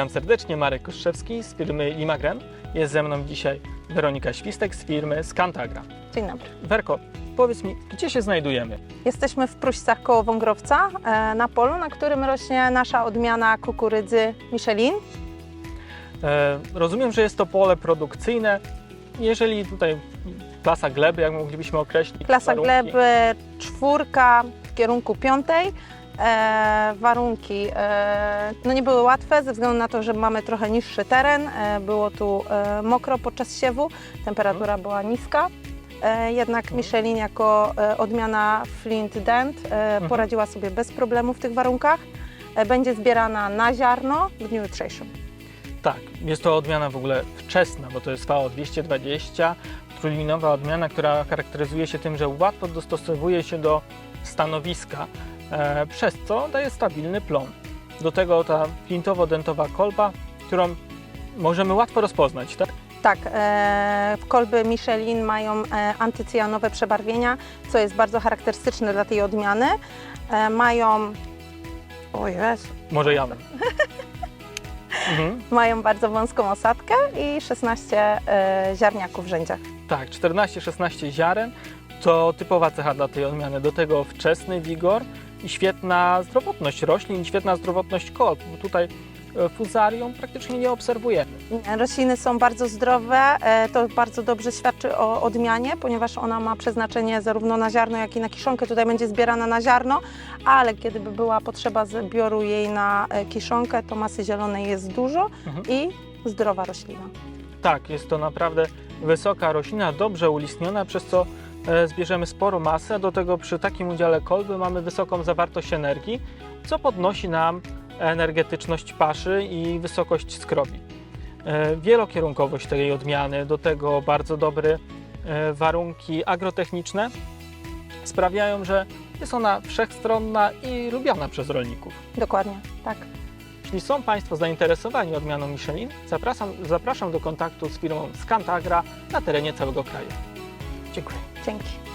Witam serdecznie, Marek Koszczewski z firmy Limagren. Jest ze mną dzisiaj Weronika Świstek z firmy Scantagra. Dzień dobry. Werko, powiedz mi, gdzie się znajdujemy? Jesteśmy w Pruścach koło Wągrowca e, na polu, na którym rośnie nasza odmiana kukurydzy Michelin. E, rozumiem, że jest to pole produkcyjne. Jeżeli tutaj klasa gleby, jak moglibyśmy określić? Klasa warunki? gleby czwórka w kierunku piątej. E, warunki e, no nie były łatwe ze względu na to, że mamy trochę niższy teren. E, było tu e, mokro podczas siewu, temperatura była niska. E, jednak Michelin jako e, odmiana Flint Dent e, poradziła sobie bez problemu w tych warunkach. E, będzie zbierana na ziarno w dniu jutrzejszym. Tak, jest to odmiana w ogóle wczesna, bo to jest VO220, trójlinowa odmiana, która charakteryzuje się tym, że łatwo dostosowuje się do stanowiska, przez co daje stabilny plon. Do tego ta flintowo-dentowa kolba, którą możemy łatwo rozpoznać, tak? Tak, e, kolby Michelin mają e, antycyjanowe przebarwienia, co jest bardzo charakterystyczne dla tej odmiany. E, mają, o Jezu, Może ja. mhm. mają bardzo wąską osadkę i 16 e, ziarniaków w rzędziach. Tak, 14-16 ziaren to typowa cecha dla tej odmiany. Do tego wczesny wigor i świetna zdrowotność roślin, świetna zdrowotność kolb, bo tutaj e, fuzarium praktycznie nie obserwujemy. Rośliny są bardzo zdrowe, e, to bardzo dobrze świadczy o odmianie, ponieważ ona ma przeznaczenie zarówno na ziarno, jak i na kiszonkę. Tutaj będzie zbierana na ziarno, ale kiedy by była potrzeba zbioru jej na e, kiszonkę, to masy zielonej jest dużo Mhm. i zdrowa roślina. Tak, jest to naprawdę wysoka roślina, dobrze ulistniona, przez co zbierzemy sporo masy, a do tego przy takim udziale kolby mamy wysoką zawartość energii, co podnosi nam energetyczność paszy i wysokość skrobi. E, Wielokierunkowość tej odmiany, do tego bardzo dobre e, warunki agrotechniczne sprawiają, że jest ona wszechstronna i lubiana przez rolników. Dokładnie, tak. Jeśli są Państwo zainteresowani odmianą Michelin, zapraszam, zapraszam do kontaktu z firmą Scantagra na terenie całego kraju. Dziękuję. Dzięki.